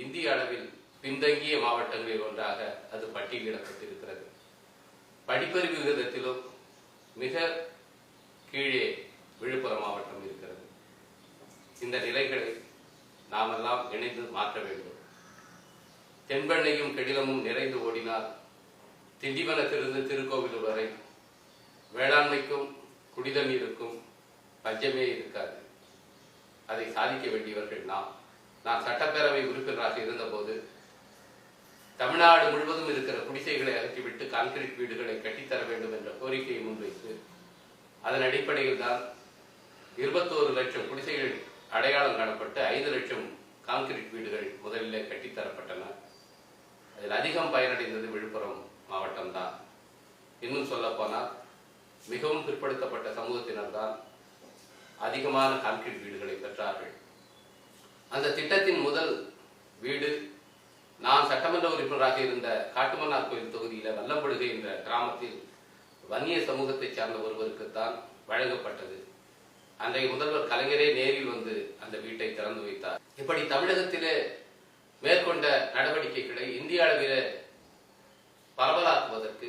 இந்திய அளவில் பின்தங்கிய மாவட்டங்களில் ஒன்றாக அது பட்டியலிடப்பட்டிருக்கிறது. படிப்பறிவு விகிதத்திலும் மிக கீழே விழுப்புரம் மாவட்டம் இருக்கிறது. இந்த நிலைகளை நாமெல்லாம் இணைந்து மாற்ற வேண்டும். தென்பெண்ணையும் கெடிலமும் நிறைந்து ஓடினால் திண்டிவனத்திலிருந்து திருக்கோவிலூர் வரை வேளாண்மைக்கும் குடிதண்ணீருக்கும் பஞ்சமே இருக்காது. அதை சாதிக்க வேண்டியவர்கள் நாம். நான் சட்டப்பேரவை உறுப்பினராக இருந்தபோது தமிழ்நாடு முழுவதும் இருக்கிற குடிசைகளை அகற்றிவிட்டு கான்கிரீட் வீடுகளை கட்டித்தர வேண்டும் என்ற கோரிக்கையை முன்வைத்து அதன் அடிப்படையில் தான் இருபத்தோரு லட்சம் குடிசைகள் அடையாளம் காணப்பட்டு ஐந்து லட்சம் கான்கிரீட் வீடுகள் முதலில் கட்டித்தரப்பட்டன. அதில் அதிகம் பயனடைந்தது விழுப்புரம் மாவட்டம்தான் இன்னும் சொல்ல போனால் மிகவும் பிற்படுத்தப்பட்ட சமூகத்தினர் தான் அதிகமான கான்கிரீட் வீடுகளை பெற்றார்கள். அந்த திட்டத்தின் முதல் வீடு நான் சட்டமன்ற உறுப்பினராக இருந்த காட்டுமன்னார் கோயில் தொகுதியில வல்லம்படுகை என்ற கிராமத்தில் வன்னிய சமூகத்தைச் சார்ந்த ஒருவருக்குத்தான் வழங்கப்பட்டது. அன்றைய முதல்வர் கலைஞரே நேரில் வந்து அந்த வீட்டை திறந்து வைத்தார். இப்படி தமிழகத்திலே மேற்கொண்ட நடவடிக்கைகளை இந்திய அளவிலே பரவலாக்குவதற்கு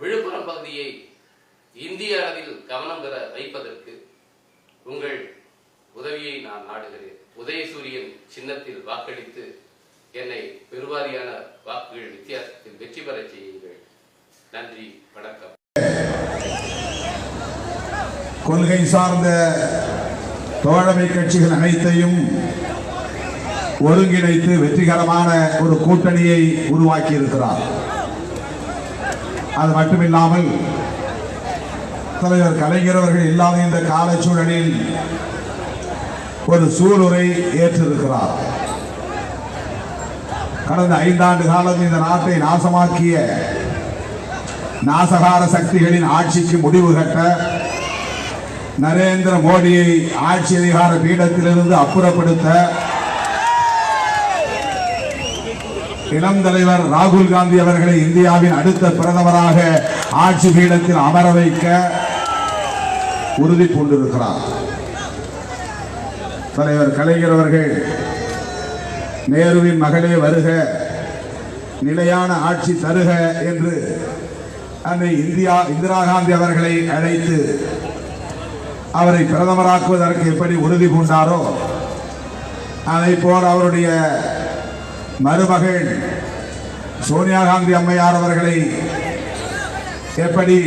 விழுப்புரம் பகுதியை இந்திய அளவில் கவனம் பெற வைப்பதற்கு உங்கள் உதவியை நான் நாடுகிறேன். உதயசூரியன் சின்னத்தில் வாக்களித்து என்னை பெருவாரியான வாக்குகள் வித்தியாசத்தில் வெற்றி பெறச் செய்யுங்கள். நன்றி வணக்கம். கொள்கை சார்ந்த தோழமை கட்சிகள் அனைத்தையும் ஒருங்கிணைத்து வெற்றிகரமான ஒரு கூட்டணியை உருவாக்கி இருக்கிறார் அது மட்டுமில்லாமல் தலைவர் கலைஞர் அவர்கள் இல்லாத இந்த காலச்சூழலில் ஒரு சூளுரை ஏற்றிருக்கிறார். கடந்த ஐந்தாண்டு காலம் இந்த நாட்டை நாசமாக்கிய நாசகார சக்திகளின் ஆட்சிக்கு முடிவு கட்ட நரேந்திர மோடியை ஆட்சி அதிகார பீடத்திலிருந்து அப்புறப்படுத்த இளம் தலைவர் ராகுல் காந்தி அவர்களை இந்தியாவின் அடுத்த பிரதமராக ஆட்சி பீடத்தில் அமர வைக்க உறுதி பூண்டிருக்கிறார். தலைவர் கலைஞர் அவர்கள் நேருவின் மகளே வருக நிலையான ஆட்சி தருக என்று அன்னை இந்தியா இந்திரா காந்தி அவர்களை அழைத்து அவரை பிரதமராக்குவதற்கு எப்படி உறுதி பூண்டாரோ அதை போல் அவருடைய மருமகள் சோனியா காந்தி அம்மையார் அவர்களை எப்படி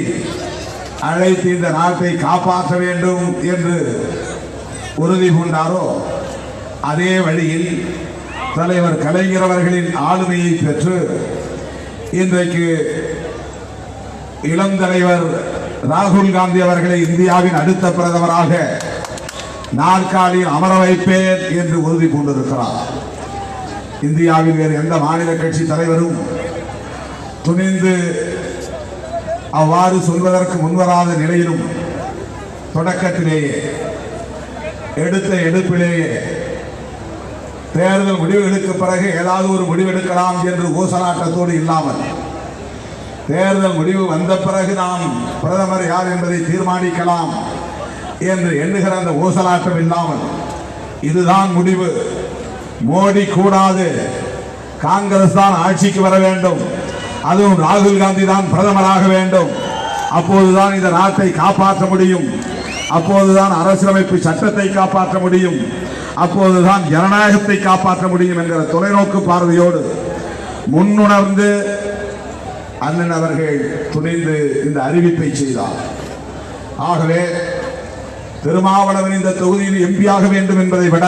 அழைத்து இந்த நாட்டை காப்பாற்ற வேண்டும் என்று உறுதி பூண்டாரோ அதே வழியில் தலைவர் கலைஞர் அவர்களின் ஆளுமையை பெற்று இன்றைக்கு இளம் தலைவர் ராகுல் காந்தி அவர்களை இந்தியாவின் அடுத்த பிரதமராக நாற்காலியில் அமர வைப்பேன் என்று உறுதி பூண்டிருக்கிறார். இந்தியாவில் வேறு எந்த மாநில கட்சி தலைவரும் துணிந்து அவ்வாறு சொல்வதற்கு முன்வராத நிலையிலும் தொடக்கத்திலேயே எடுத்த எடுப்பிலேயே தேர்தல் முடிவுகளுக்கு பிறகு ஏதாவது ஒரு முடிவெடுக்கலாம் என்று ஊசலாட்டத்தோடு இல்லாமல் தேர்தல் முடிவு வந்த பிறகு நாம் பிரதமர் யார் என்பதை தீர்மானிக்கலாம் என்று எண்ணுகிற அந்த ஊசலாட்டம் இல்லாமல் இதுதான் முடிவு. மோடி கூடாது. காங்கிரஸ் தான் ஆட்சிக்கு வர வேண்டும். அதுவும் ராகுல் காந்தி தான் பிரதமராக வேண்டும். அப்போதுதான் இந்த நாட்டை காப்பாற்ற முடியும். அப்போதுதான் அரசியலமைப்பு சட்டத்தை காப்பாற்ற முடியும். அப்போதுதான் ஜனநாயகத்தை காப்பாற்ற முடியும் என்கிற தொலைநோக்கு பார்வையோடு முன்னுணர்ந்து அண்ணன் அவர்கள் துணிந்து இந்த அறிவிப்பை செய்தார். ஆகவே திருமாவளவன் இந்த தொகுதியில் எம்பியாக வேண்டும் என்பதை விட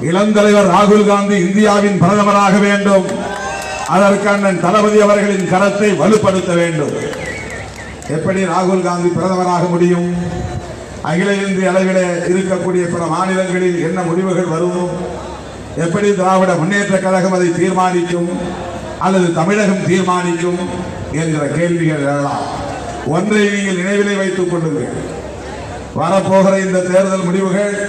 இளந்தலைவர் ராகுல் காந்தி இந்தியாவின் பிரதமராக வேண்டும். அதற்கு அண்ணன் தளபதி அவர்களின் கரத்தை வலுப்படுத்த வேண்டும். எப்படி ராகுல் காந்தி பிரதமராக முடியும்? அகில இந்திய அளவில் இருக்கக்கூடிய பிற மாநிலங்களில் என்ன முடிவுகள் வரும்? எப்படி திராவிட முன்னேற்ற கழகம் அதை தீர்மானிக்கும்? அல்லது தமிழகம் தீர்மானிக்கும்? என்கிற கேள்விகள் எழலாம். ஒன்றை நீங்கள் நினைவிலே வைத்துக் கொள்ளுங்கள். வரப்போகிற இந்த தேர்தல் முடிவுகள்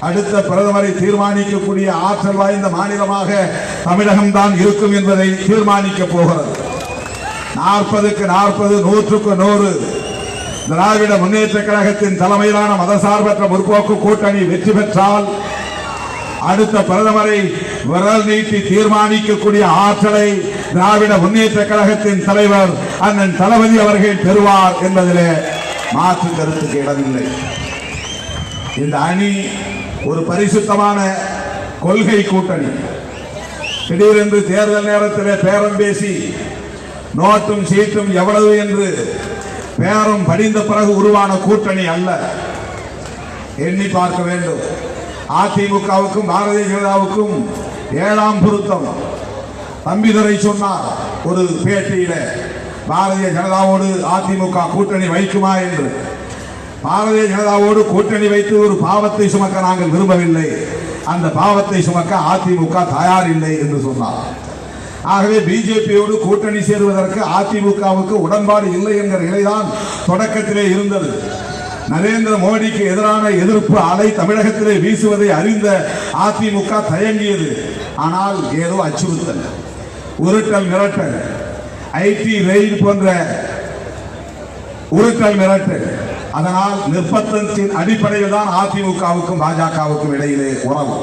அடுத்த பிரதமரை தீர்மானிக்கக்கூடிய ஆற்றல் வாய்ந்த மாநிலமாக தமிழகம் தான் இருக்கும் என்பதை தீர்மானிக்க போகிறது. நாற்பதுக்கு நாற்பது நூற்றுக்கு நூறு. திராவிட முன்னேற்ற கழகத்தின் தலைமையிலான மதசார்பற்ற முற்போக்கு கூட்டணி வெற்றி பெற்றால் அடுத்த பிரதமரை விரல் நீட்டி தீர்மானிக்கக்கூடிய ஆற்றலை திராவிட முன்னேற்ற கழகத்தின் தலைவர் அண்ணன் தளபதி அவர்கள் பெறுவார் என்பதிலே மாற்று கருத்துக்கு இடமில்லை. இந்த அணி ஒரு பரிசுத்தமான கொள்கை கூட்டணி. திடீரென்று தேர்தல் நேரத்தில் பேரம் பேசி நோட்டும் சீட்டும் எவ்வளவு என்று பேரம் படிந்த பிறகு உருவான கூட்டணி அல்ல. எண்ணி பார்க்க வேண்டும். அதிமுகவுக்கும் பாரதிய ஜனதாவுக்கும் ஏழாம் பொருத்தம். தம்பிதுரை சொன்னார் ஒரு பேட்டியில பாரதிய ஜனதாவோடு அதிமுக கூட்டணி வைக்குமா என்று. பாரதிய ஜனதாவோடு கூட்டணி வைத்து ஒரு பாவத்தை சுமக்க நாங்கள் விரும்பவில்லை. அந்த பாவத்தை சுமக்க அதிமுக தயார் இல்லை என்று சொன்னார். ஆகவே பிஜேபியோடு கூட்டணி சேருவதற்கு அதிமுகவுக்கு உடன்பாடு இல்லை என்கிற நிலைதான் தொடக்கத்திலே இருந்தது. நரேந்திர மோடிக்கு எதிரான எதிர்ப்பு அலை தமிழகத்திலே வீசுவதை அறிந்த அதிமுக தயங்கியது. ஆனால் ஏதோ அச்சுறுத்தல் உருட்டல் மிரட்டல் ஐடி ரெயில் போன்ற உருட்டல் மிரட்டல். அதனால் நிர்பந்தத்தின் அடிப்படையில் தான் அதிமுகவுக்கும் பாஜகவுக்கும் இடையிலே உறவு.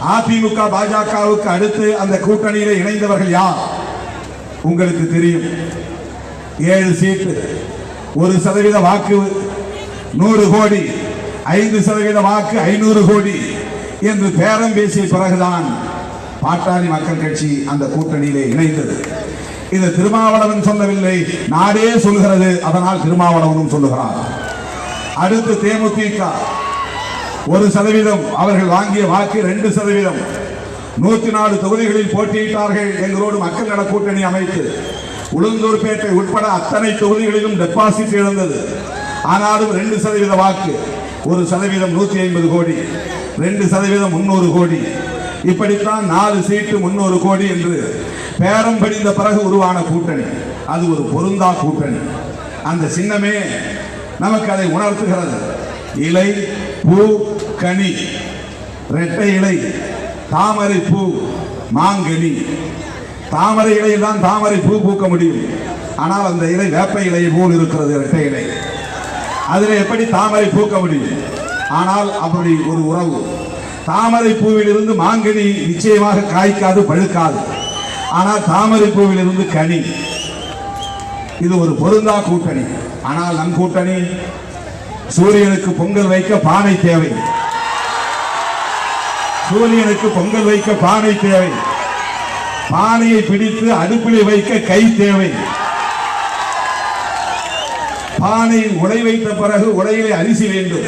அதிமுக பாஜகவுக்கு அடுத்து அந்த கூட்டணியிலே இணைந்தவர்கள் யார்? உங்களுக்கு தெரியும். ஏழு சீட்டு ஒரு சதவீத வாக்கு நூறு கோடி ஐந்து சதவீத வாக்கு ஐநூறு கோடி என்று பேரம் பேசிய பிறகுதான் பாட்டாளி மக்கள் கட்சி அந்த கூட்டணியிலே இணைந்தது. இது திருமாவளவன் சொல்லவில்லை நாடே சொல்கிறது அதனால் திருமாவளவனும் சொல்லுகிறார். அடுத்து தேமுதிக ஒரு சதவீதம். அவர்கள் வாங்கிய வாக்கு ரெண்டு சதவீதம். நூத்தி நாலு தொகுதிகளில் போட்டியிட்டார்கள் எங்களோடு மக்கள் நல கூட்டணி அமைத்து. உளுந்தூர்பேட்டை உட்பட அத்தனை தொகுதிகளிலும் டெபாசிட் இழந்தது. ஆனாலும் ரெண்டு சதவீத வாக்கு. ஒரு சதவீதம் நூத்தி ஐம்பது கோடி. ரெண்டு சதவீதம் முன்னூறு கோடி. இப்படித்தான் நாலு சீட்டு முன்னூறு கோடி என்று பேரம் படிந்த பிறகு உருவான கூட்டணி. அது ஒரு பொருந்தா கூட்டணி. அந்த சின்னமே நமக்கு அதை உணர்த்துகிறது. இலை பூ கனி இரட்டை இலை தாமரை பூ மாங்கனி. தாமரை இலையில் தான் தாமரை பூ பூக்க முடியும். ஆனால் அந்த இலை வேப்ப இலையை போல் இருக்கிறது இரட்டை இலை. அதில் எப்படி தாமரை பூக்க முடியும்? ஆனால் அப்படி ஒரு உறவு. தாமரை பூவிலிருந்து மாங்கனி நிச்சயமாக காய்க்காது பழுக்காது. ஆனால் தாமரை பூவிலிருந்து கனி. இது ஒரு பொருந்தா கூட்டணி. ஆனால் நம் கூட்டணி சூரியனுக்கு பொங்கல் வைக்க பானை தேவை. சூரியனுக்கு பொங்கல் வைக்க பானை தேவை. பானையை பிடித்து அடுப்பிலே வைக்க கை தேவை. பானை உடை வைத்த பிறகு உடையிலே அரிசி வேண்டும்.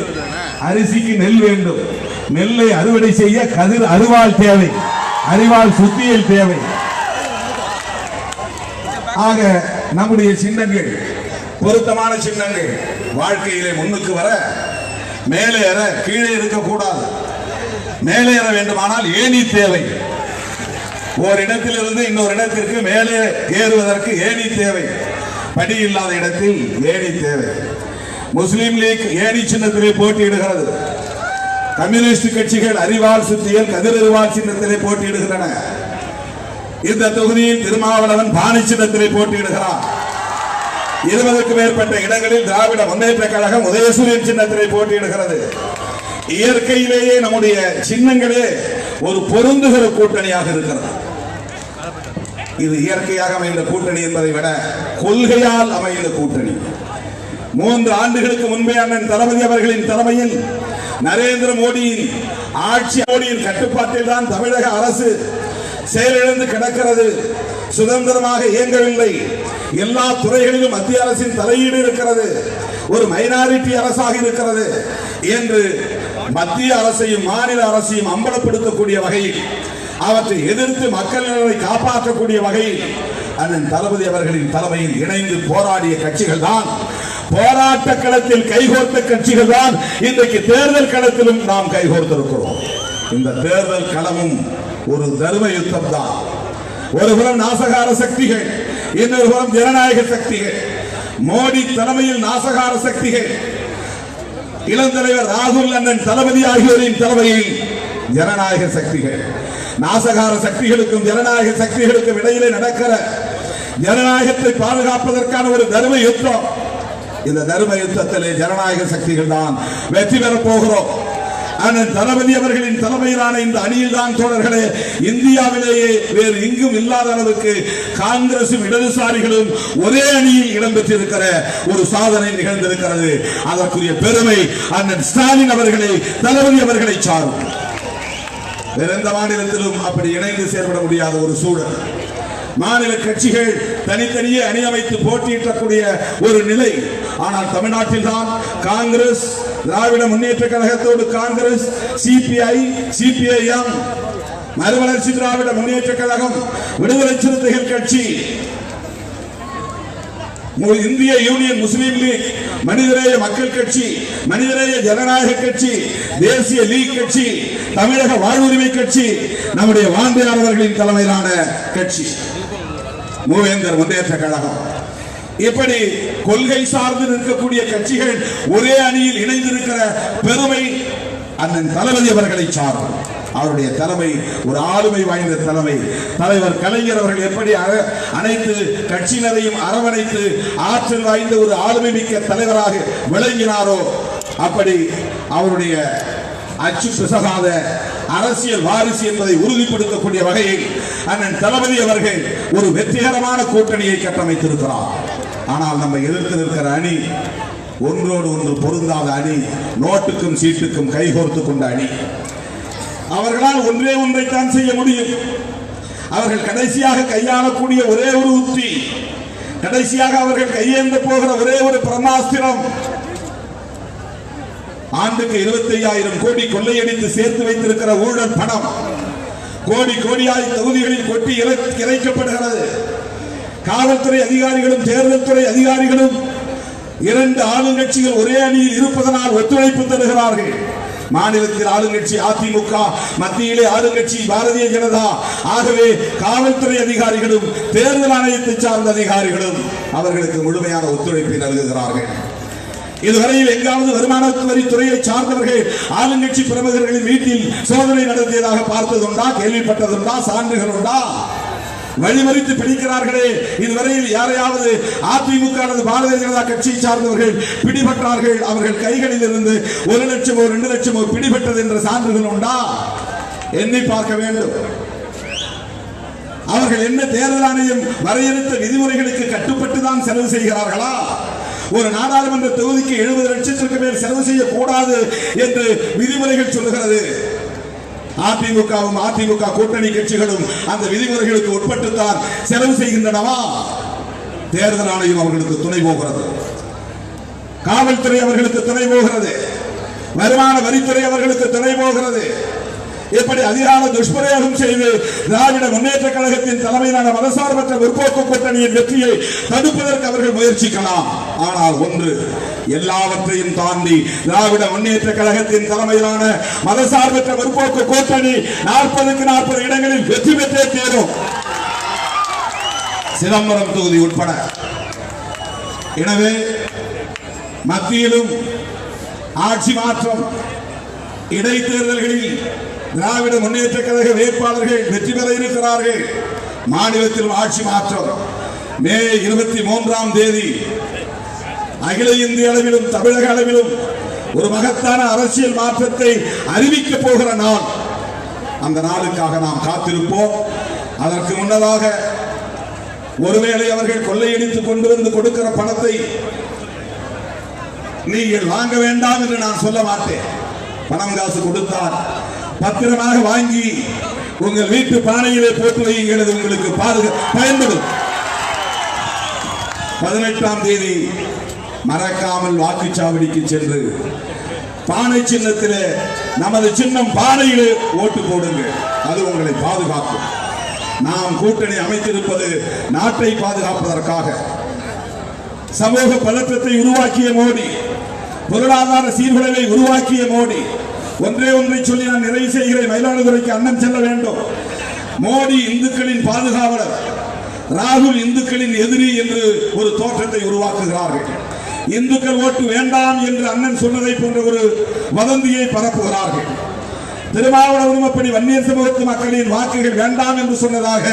அரிசிக்கு நெல் வேண்டும். நெல்லை அறுவடை செய்ய கதிர் அருவாள் தேவை. அரிவாள் சுத்தியல் தேவை. ஆக நம்முடைய சின்னங்கள் பொருத்தமான சின்னங்கள் வாழ்க்கையிலே முன்னுக்கு வர மேலே ஏற கீழே இருக்கக்கூடாது. மேலே ஏற வேண்டுமானால் ஏணி தேவை. ஒரு இடத்திலிருந்து இன்னொரு இடத்திற்கு மேலே ஏறுவதற்கு ஏணி தேவை. படி இல்லாத இடத்தில் ஏணி தேவை. முஸ்லீம் லீக் ஏணி சின்னத்திலே போட்டியிடுகிறது. கம்யூனிஸ்ட் கட்சிகள் அறிவால் சுத்தியல் கதிரறிவால் சின்னத்திலே போட்டியிடுகின்றன. இந்த தொகுதியில் திருமாவளவன் பாணி சின்னத்திலே போட்டியிடுகிறார் இருபதுக்கு மேற்பட்ட இடங்களில் திராவிட முன்னேற்ற கழகம் உதயசூரியன் சின்னத்திலே போட்டியிடுகிறது. இயற்கையிலேயே நம்முடைய சின்னங்களே ஒரு பொருந்துகிற கூட்டணியாக இருக்கிறது. இது இயற்கையாக அமைந்த கூட்டணி என்பதை விட கொள்கையால் அமைந்த கூட்டணி. மூன்று ஆண்டுகளுக்கு முன்பே அண்ணன் தளபதி அவர்களின் தலைமையில் நரேந்திர மோடியின் ஆட்சி மோடியின் கட்டுப்பாட்டில் தான் தமிழக அரசு செயலிழந்து கிடக்கிறது. சுதந்திரமாக இயங்கவில்லை. எல்லா துறைகளிலும் மத்திய அரசின் தலையீடு இருக்கிறது. ஒரு மைனாரிட்டி அரசாக இருக்கிறது. என்று மத்திய அரசையும் மாநில அரசையும் அம்பலப்படுத்தக்கூடிய வகையில் அவற்றை எதிர்த்து மக்கள் நலனை காப்பாற்றக்கூடிய வகையில் அண்ணன் தளபதி அவர்களின் தலைமையில் இணைந்து போராடிய கட்சிகள் தான் போராட்ட களத்தில் கைகோர்த்த கட்சிகள் தான் இன்றைக்கு தேர்தல் களத்திலும் நாம் கைகோர்த்திருக்கிறோம். இந்த தேர்தல் களமும் ஒரு தர்ம யுத்தம் தான் ஒருபுறம் நாசகார சக்திகள் இன்னொருபுறம் ஜனநாயக சக்திகள். மோடி தலைமையில் நாசகார சக்திகள் இளந்தலைவர் ராகுல் அண்ணன் தளபதி ஆகியோரின் தலைமையில் ஜனநாயக சக்திகள். நாசகார சக்திகளுக்கும் ஜனநாயக சக்திகளுக்கும் இடையிலே நடக்கிற ஜனநாயகத்தை பாதுகாப்பதற்கான ஒரு தர்ம யுத்தம். இந்த தர்ம யுத்தத்திலே ஜனநாயக சக்திகள் தான் வெற்றி பெறப் போகிறோம். அண்ணன் தளபதி அவர்களின் தலைமையிலான இந்த அணியில் தான் தோழர்களே இந்தியாவிலேயே வேறு எங்கும் இல்லாத அளவுக்கு காங்கிரசும் இடதுசாரிகளும் ஒரே அணியில் இடம்பெற்றிருக்கிற ஒரு சாதனை நிகழ்ந்திருக்கிறது. அதற்குரிய பெருமை அண்ணன் ஸ்டாலின் அவர்களை தளபதி அவர்களை சாரும். வேற எந்த மாநிலத்திலும் அப்படி இணைந்து செயல்பட முடியாத ஒரு சூழல். மாநில கட்சிகள் தனித்தனியே அணி அமைத்து போட்டியிடக்கூடிய ஒரு நிலை. ஆனால் தமிழ்நாட்டில் தான் காங்கிரஸ் திராவிட முன்னேற்ற கழகத்தோடு காங்கிரஸ் சிபிஐ சிபிஐஎம் மறுவளர்ச்சி திராவிட முன்னேற்ற கழகம் விடுதலை சிறுத்தைகள் கட்சி இந்திய யூனியன் முஸ்லீம் லீக் மனிதநேய மக்கள் கட்சி மனிதநேய ஜனநாயக கட்சி தேசிய லீக் கட்சி தமிழக வாழ்வுரிமை கட்சி நம்முடைய வாந்தியாளர்களின் தலைமையிலான கட்சி. மூவேந்தர் முன்னேற்ற கழகம். இப்படி கொள்கை சார்ந்து நிற்கக்கூடிய கட்சிகள் ஒரே அணியில் இணைந்திருக்கிற பெருமை அண்ணன் தளபதி அவர்களை சார்ந்தது அவருடைய தலைமை ஒரு ஆளுமை வாய்ந்த தலைமை. தலைவர் கலைஞர் அவர்கள் எப்படி அனைத்து கட்சியினரையும் அரவணைத்து ஆற்றல் வாய்ந்த ஒரு ஆளுமை மிக்க தலைவராக விளங்கினாரோ அப்படி அவருடைய அச்சு பிசகாத அரசியல் வாரிசு என்பதை உறுதிப்படுத்தக்கூடிய வகையில் அண்ணன் தளபதி அவர்கள் ஒரு வெற்றிகரமான கூட்டணியை கட்டமைத்திருக்கிறார். ஆனால் நம்ம எதிர்த்து நிற்கிற அணி ஒன்றோடு ஒன்று பொருந்தாத அணி நோட்டுக்கும் சீட்டுக்கும் கைகோர்த்து கொண்ட அணி. அவர்களால் ஒன்றே ஒன்றைத்தான் செய்ய முடியும். அவர்கள் கடைசியாக கையாளக்கூடிய ஒரே ஒரு உத்தி கடைசியாக அவர்கள் கையேந்த போகிற ஒரே ஒரு பிரமாஸ்திரம். ஆண்டுக்கு இருபத்தி ஐயாயிரம் கோடி கொள்ளையடித்து சேர்த்து வைத்திருக்கிற ஊழல் பணம் கோடி கோடியாய் தொகுதிகளில் கொட்டி இறை- இறைக்கப்படுகிறது. காவல்துறை அதிகாரிகளும் தேர்தல் துறை அதிகாரிகளும் இரண்டு ஆளுங்கட்சிகள் ஒரே அணியில் இருப்பதனால் ஒத்துழைப்பு தருகிறார்கள். மாநிலத்தில் ஆளுங்கட்சி அதிமுக மத்தியிலே ஆளுங்கட்சி பாரதிய ஜனதா. ஆகவே காவல்துறை அதிகாரிகளும் தேர்தல் ஆணையத்தை சார்ந்த அதிகாரிகளும் அவர்களுக்கு முழுமையான ஒத்துழைப்பை நல்குகிறார்கள். இதுவரையில் எங்காவது வருமான துறையை சார்ந்தவர்கள் ஆளுங்கட்சி பிரமுகர்களின் வீட்டில் சோதனை நடத்தியதாக பார்த்ததுண்டா கேள்விப்பட்டதுண்டா சான்றுகள் உண்டா? வழிமறித்து பிடிக்கிறார்களே. இதுவரையில் யாரையாவது அதிமுக அல்லது பாரதிய ஜனதா கட்சியை சார்ந்தவர்கள் பிடிபட்டார்கள். அவர்கள் கைகளில் இருந்து ஒரு லட்சமோ ரெண்டு லட்சமோ பிடிபட்டது என்ற சான்றுகள் உண்டா? எண்ணி பார்க்க வேண்டும். அவர்கள் என்ன தேர்தல் ஆணையம் வரையறுத்த விதிமுறைகளுக்கு கட்டுப்பட்டு தான் செலவு செய்கிறார்களா? ஒரு நாடாளுமன்ற தொகுதிக்கு எழுபது லட்சத்திற்கு மேல் செலவு செய்யக்கூடாது என்று விதிமுறைகள் சொல்லுகிறது. அதிமுகவும் அதிமுக கூட்டணி கட்சிகளும் அந்த விதிமுறைகளுக்கு உட்பட்டுத்தான் செலவு செய்கின்றனவா? தேர்தல் ஆணையம் அவர்களுக்கு துணை போகிறது. காவல்துறை அவர்களுக்கு துணை போகிறது. வருமான வரித்துறை அவர்களுக்கு துணை போகிறது. இப்படி அதிகார துஷ்பிரயோகம் செய்து திராவிட முன்னேற்ற கழகத்தின் தலைமையிலான மதசார்பற்ற முற்போக்கு கூட்டணியின் வெற்றியை தடுப்பதற்கு அவர்கள் முயற்சிக்கலாம். ஆனால் ஒன்று எல்லாவற்றையும் தாண்டி திராவிட முன்னேற்ற கழகத்தின் தலைமையிலான மதசார்பற்ற முற்போக்கு கூட்டணி நாற்பதுக்கு நாற்பது இடங்களில் வெற்றி பெற்றே தேரும். சிதம்பரம் தொகுதி உட்பட. எனவே மத்தியிலும் ஆட்சி மாற்றம் இடைத்தேர்தல்களில் திராவிட முன்னேற்ற கழக வேட்பாளர்கள் வெற்றி பெற இருக்கிறார்கள். மாநிலத்தில் ஆட்சி மாற்றம். மே இருபத்தி மூன்றாம் தேதி அகில இந்திய அளவிலும் தமிழக அளவிலும் ஒரு மகத்தான அரசியல் மாற்றத்தை அறிவிக்க போகிற நாள். அந்த நாளுக்காக நாம் காத்திருப்போம். அதற்கு முன்னதாக ஒருவேளை அவர்கள் கொள்ளையடித்துக் கொண்டு வந்து கொடுக்கிற பணத்தை நீங்கள் வாங்க வேண்டாம் என்று நான் சொல்ல மாட்டேன். பணம் காசு கொடுத்தார் பத்திரமாக வாங்கி உங்கள் வீட்டு பானையிலே போட்டு வையுங்கள் அது உங்களுக்கு பாதுகா பயன்படும். பதினெட்டாம் தேதி மறக்காமல் வாக்குச்சாவடிக்கு சென்று பானை சின்னத்திலே நமது சின்னம் பானையிலே ஓட்டு போடுங்கள். அது உங்களை பாதுகாக்கும். நாம் கூட்டணி அமைத்திருப்பது நாட்டை பாதுகாப்பதற்காக. சமூக பதற்றத்தை உருவாக்கிய மோடி பொருளாதார சீர்குலைவை உருவாக்கிய மோடி ஒன்றே ஒன்றை சொல்லி நான் நிறைவு செய்கிறேன். மயிலாடுதுறைக்கு அண்ணன் செல்ல வேண்டும். மோடி இந்துக்களின் பாதுகாவலர் ராகுல் இந்துக்களின் எதிரி என்று ஒரு தோற்றத்தை உருவாக்குகிறார்கள். இந்துக்கள் ஓட்டு வேண்டாம் என்று அண்ணன் சொன்னதை போன்ற ஒரு வதந்தியை பரப்புகிறார்கள். திருமாவளவரும் அப்படி வன்னியர் சமூகத்து மக்களின் வாக்குகள் வேண்டாம் என்று சொன்னதாக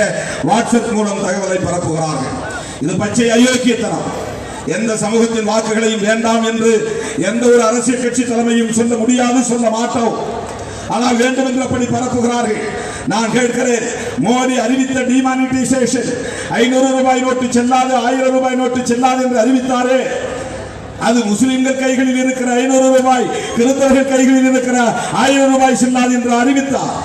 வாட்ஸ்அப் மூலம் தகவலை பரப்புகிறார்கள். இது பச்சை அயோக்கியத்தனம். எந்த சமூகத்தின் வாக்குகளையும் வேண்டாம் என்று எந்த ஒரு அரசியல் கட்சி தலைமையும் சொல்ல முடியாது சொல்ல மாட்டோம். ஆனால் வேண்டும் என்று அப்படி பரப்புகிறார்கள். நான் கேட்கிறேன் மோடி அறிவித்த டிமானிட்டைசேஷன் ஐநூறு ரூபாய் நோட்டு செல்லாது ஆயிரம் ரூபாய் நோட்டு செல்லாது என்று அறிவித்தாரே. அது முஸ்லிம்கள் கைகளில் இருக்கிற ஐநூறு ரூபாய் கிறிஸ்தவர்கள் கைகளில் இருக்கிற ஆயிரம் ரூபாய் செல்லாது என்று அறிவித்தார்.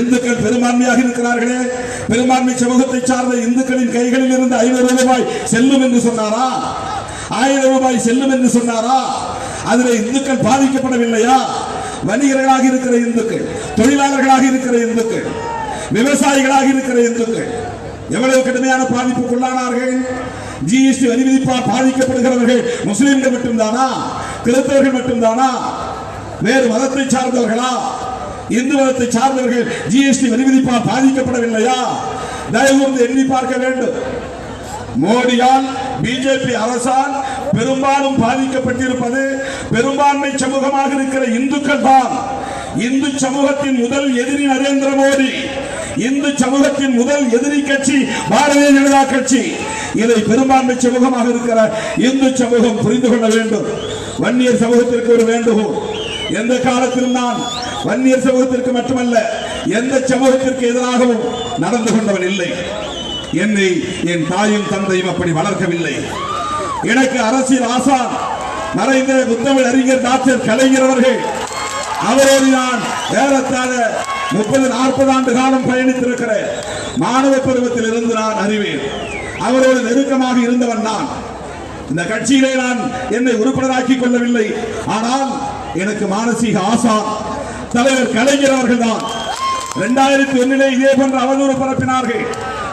இந்துக்கள் பெரும்பான்மையாக இருக்கிறார்களே. பெரும்பான்மை சமூகத்தை சார்ந்த இந்துக்களின் கைகளில் இருந்து ஐநூறு ரூபாய் செல்லும் என்று சொன்னாரா? ஆயிரம் ரூபாய் செல்லும் என்று சொன்னாரா? அதில் இந்துக்கள் பாதிக்கப்படவில்லையா? வணிகர்களாக இருக்கிற இந்துக்கள் தொழிலாளர்களாக இருக்கிற இந்துக்கள் விவசாயிகளாக இருக்கிற இந்துக்கள் எவ்வளவு கடுமையான பாதிப்புக்குள்ளானார்கள்? ஜிஎஸ்டி வரி விதிப்பால் பாதிக்கப்படுகிறவர்கள் முஸ்லிம்கள் மட்டும்தானா? கிறிஸ்தவர்கள் மட்டும்தானா? வேறு மதத்தை சார்ந்தவர்களா? இந்து மதத்தை சார்ந்தவர்கள் ஜிஎஸ்டி வரி விதிப்பால் பாதிக்கப்படவில்லையா? தயவு எண்ணி பார்க்க வேண்டும். மோடியால் பிஜேபி அரசால் பெரும்பாலும் பாதிக்கப்பட்டிருப்பது பெரும்பான்மை சமூகமாக இருக்கிற இந்துக்கள் தான். இந்து சமூகத்தின் முதல் எதிரி நரேந்திர மோடி இந்து சமூகத்தின் முதல் எதிரி கட்சி பாரதிய ஜனதா கட்சி. இதை பெரும்பான்மை சமூகமாக இருக்கிற இந்து சமூகம் புரிந்து கொள்ள வேண்டும். வன்னியர் சமூகத்திற்கு ஒரு வேண்டுகோள். எந்த காலத்திலும் நான் வன்னியர் சமூகத்திற்கு மட்டுமல்ல எந்த சமூகத்திற்கு எதிராகவும் நடந்து கொண்டவன் இல்லை. என்னை என் தாயும் தந்தையும் அப்படி வளர்க்கவில்லை. எனக்கு அரசியல் ஆசான் மறைந்த முத்தமிழ் அறிஞர் டாக்டர் கலைஞர் அவர்கள். அவரோடு நான் ஏறத்தாழ முப்பது நாற்பது ஆண்டு காலம் பயணித்திருக்கிற மாணவ பருவத்தில் இருந்து நான் அறிவேன். அவரோடு நெருக்கமாக இருந்தவன் நான். இந்த கட்சியிலே நான் என்னை உறுப்பினராக்கிக் கொள்ளவில்லை. ஆனால் எனக்கு மானசீக ஆசான் தலைவர் கலைஞர் அவர்கள்தான். இரண்டாயிரத்தி ஒன்னிலே இதே போன்ற அவதூறு பரப்பினார்கள்.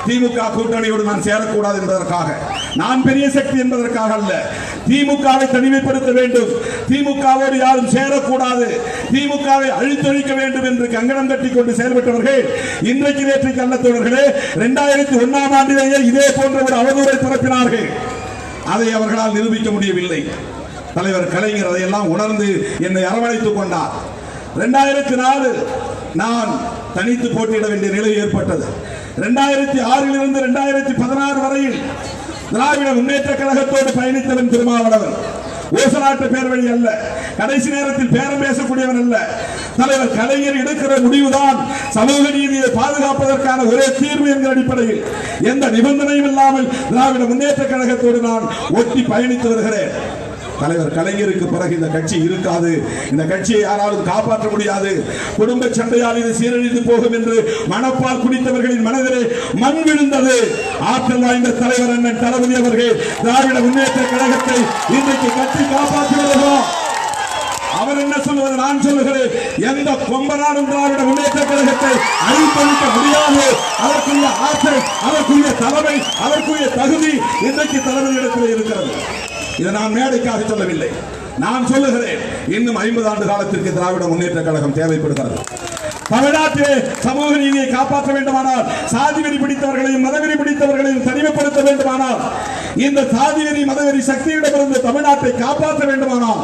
திமுக கூட்டணியோடு நான் சேரக்கூடாது என்பதற்காக. நான் பெரிய சக்தி என்பதற்காக அல்ல. திமுகவை தனிமைப்படுத்த வேண்டும். திமுகவோடு யாரும் சேரக்கூடாது. திமுகவை அழித்தொழிக்க வேண்டும் என்று கங்கணம் கட்டி கொண்டு செயல்பட்டவர்கள் இன்றைக்கு நேற்றைக்கு அல்ல தோழர்களே இரண்டாயிரத்தி ஒன்னாம் ஆண்டிலேயே இதே போன்ற ஒரு அவதூறை பரப்பினார்கள். அதை அவர்களால் நிரூபிக்க முடியவில்லை. தலைவர் கலைஞர் அதையெல்லாம் உணர்ந்து என்னை அரவணைத்துக் கொண்டார். ரெண்டாயிரத்தி நாலு நான் தனித்து போட்டியிட வேண்டிய நிலை ஏற்பட்டது. ரெண்டாயிரத்தி ஆறில் இருந்து ரெண்டாயிரத்தி பதினாறு வரையில் திராவிட முன்னேற்ற கழகத்தோடு பயணித்தவன் திருமாவளவன். ஊசலாட்ட பேர்வழி அல்ல. கடைசி நேரத்தில் பேரம் பேசக்கூடியவன் அல்ல. தலைவர் கலைஞர் எடுக்கிற முடிவுதான் சமூக நீதியை பாதுகாப்பதற்கான ஒரே தீர்வு என்கிற அடிப்படையில் எந்த நிபந்தனையும் இல்லாமல் திராவிட முன்னேற்ற கழகத்தோடு நான் ஒட்டி பயணித்து வருகிறேன். தலைவர் கலைஞருக்கு பிறகு இந்த கட்சி இருக்காது. இந்த கட்சியை யாராலும் காப்பாற்ற முடியாது. குடும்ப சண்டையால் இது சீரழிந்து போகும் என்று மனப்பால் குடித்தவர்களின் மனதிலே மண் விழுந்தது. ஆற்றல் வாய்ந்த தலைவர் அண்ணன் தளபதி அவர்கள் திராவிட முன்னேற்ற கழகத்தை இன்றைக்கு கட்சி காப்பாற்றி அவர் என்ன சொல்வது? நான் சொல்லுகிறேன் எந்த கொம்பனாலும் திராவிட முன்னேற்ற கழகத்தை அழிப்பளிக்க முடியாது. அதற்குரிய ஆற்றல் அதற்குரிய தலைமை அதற்குரிய தகுதி இன்றைக்கு தலைமையிடத்தில் இருக்கிறது. இதை நான் மேடைக்காக சொல்லவில்லை. நான் சொல்லுகிறேன் இன்னும் ஐம்பது ஆண்டு காலத்திற்கு திராவிட முன்னேற்ற கழகம் தேவைப்படுகிறது. தமிழ்நாட்டிலே சமூக நீதியை காப்பாற்ற வேண்டுமானால் சாதி வெறி பிடித்தவர்களையும் மதவெறி பிடித்தவர்களையும் தனிமைப்படுத்த வேண்டுமானால் இந்த சாதி வெறி மதவெறி சக்தியிடமிருந்து தமிழ்நாட்டை காப்பாற்ற வேண்டுமானால்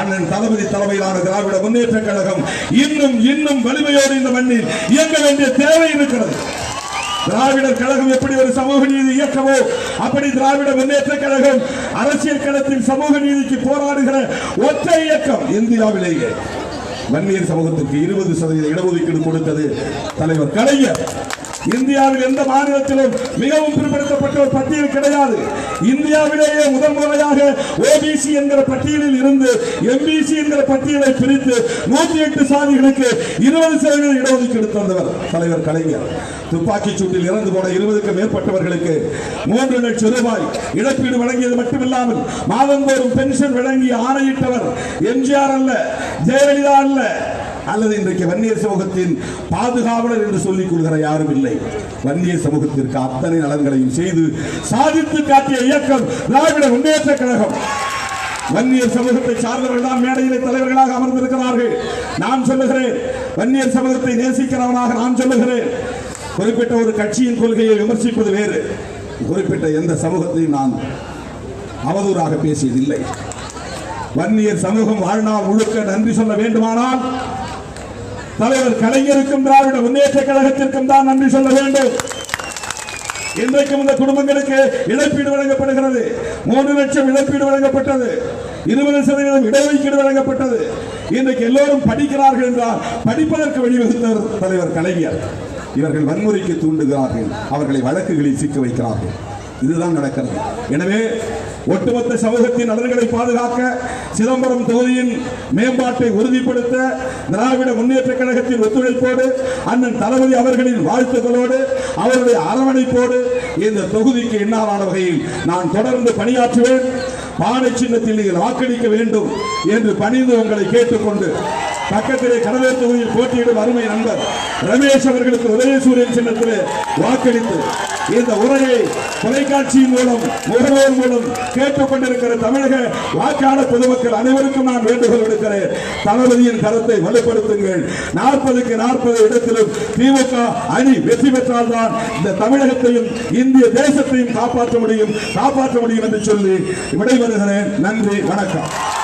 அண்ணன் தளபதி தலைமையிலான திராவிட முன்னேற்ற கழகம் இன்னும் இன்னும் வலிமையோடு இந்த மண்ணில் இயங்க வேண்டிய தேவை இருக்கிறது. திராவிடர் கழகம் எப்படி ஒரு சமூக நீதி இயக்கமோ அப்படி திராவிட முன்னேற்ற கழகம் அரசியல் களத்தில் சமூக நீதிக்கு போராடுகிற ஒற்றை இயக்கம் இந்தியாவிலேயே. வன்னியர் சமூகத்திற்கு இருபது சதவீத இடஒதுக்கீடு கொடுத்தது தலைவர் கலைஞர். இந்தியாவில் எந்த மாநிலத்திலும் மிகவும் பிற்படுத்தப்பட்ட ஒரு பட்டியல் கிடையாது. இந்தியாவிலேயே முதல் முறையாக ஓபிசி என்கிற பட்டியலில் இருந்து எம்பிசி என்கிற பட்டியலை பிரித்து நூத்தி எட்டு சாதிகளுக்கு இருபது சதவீத இடஒதுக்கீடு தந்தவர் தலைவர் கலைஞர். துப்பாக்கிச் சூட்டில் இறந்து போன இருபதுக்கும் மேற்பட்டவர்களுக்கு மூன்று லட்சம் ரூபாய் இழப்பீடு வழங்கியது மட்டுமில்லாமல் மாதந்தோறும் பென்ஷன் வழங்கி ஆணையிட்டவர் எம்ஜிஆர் அல்ல ஜெயலலிதா அல்ல அல்லது இன்றைக்கு வன்னியர் சமூகத்தின் பாதுகாவலர் என்று சொல்லிக் கொள்கிற யாரும் இல்லை. வன்னிய சமூகத்திற்கு அத்தனை நலன்களையும் செய்து சாதித்து காட்டிய இயக்கம் திராவிட முன்னேற்ற கழகம். வன்னியர் சமூகத்தை சார்ந்தவர்கள் தான் மேடையிலே தலைவர்களாக அமர்ந்திருக்கிறார்கள். நான் சொல்லுகிறேன் வன்னியர் சமூகத்தை நேசிக்கிறவனாக நான் சொல்லுகிறேன். குறிப்பிட்ட ஒரு கட்சியின் கொள்கையை விமர்சிப்பது வேறு. குறிப்பிட்ட எந்த சமூகத்தையும் நான் அவதூறாக பேசியதில்லை. வன்னியர் சமூகம் வாழ்நாள் முழுக்க நன்றி சொல்ல வேண்டுமானால் தலைவர் கலைஞருக்கும் திராவிட முன்னேற்ற கழகத்திற்கும் தான் நன்றி சொல்ல வேண்டும். இன்றைக்கும் இந்த குடும்பங்களுக்கு இழப்பீடு வழங்கப்படுகிறது. மூன்று லட்சம் இழப்பீடு வழங்கப்பட்டது. இருபது சதவீதம் இடஒதுக்கீடு வழங்கப்பட்டது. இன்றைக்கு எல்லோரும் படிக்கிறார்கள் என்றால் படிப்பதற்கு வழிவகுத்தவர் தலைவர் கலைஞர். இவர்கள் வன்முறைக்கு தூண்டுகிறார்கள். அவர்களை வழக்குகளில் சிக்க வைக்கிறார்கள். இதுதான் நடக்கிறது. எனவே ஒட்டுமொத்த சமூகத்தின் நலன்களை பாதுகாக்க சிதம்பரம் தொகுதியின் மேம்பாட்டை உறுதிப்படுத்த திராவிட முன்னேற்ற கழகத்தின் ஒத்துழைப்போடு அண்ணன் தளபதி அவர்களின் வாழ்த்துக்களோடு அவருடைய அரவணைப்போடு இந்த தொகுதிக்கு என்னாலான வகையில் நான் தொடர்ந்து பணியாற்றுவேன். பானை சின்னத்தில் நீங்கள் வாக்களிக்க வேண்டும் என்று பணிந்து உங்களை கேட்டுக்கொண்டு பக்கத்திலே கடலூர் தொகுதியில் போட்டியிடும் அருமை நண்பர் ரமேஷ் அவர்களுக்கு உதயசூரியன் சின்னத்திலே வாக்களித்து இந்த உரையை தொலைக்காட்சியின் மூலம் முகநூல் மூலம் கேட்டுக்கொண்டிருக்கிற தமிழக வாக்காளர் பொதுமக்கள் அனைவருக்கும் நான் வேண்டுகோள் விடுக்கிறேன். தளபதியின் கருத்தை வலுப்படுத்துங்கள். நாற்பதுக்கு நாற்பது இடத்திலும் திமுக அணி வெற்றி பெற்றால்தான் இந்த தமிழகத்தையும் இந்திய தேசத்தையும் காப்பாற்ற முடியும் காப்பாற்ற முடியும் என்று சொல்லி விடைபெறுகிறேன். நன்றி வணக்கம்.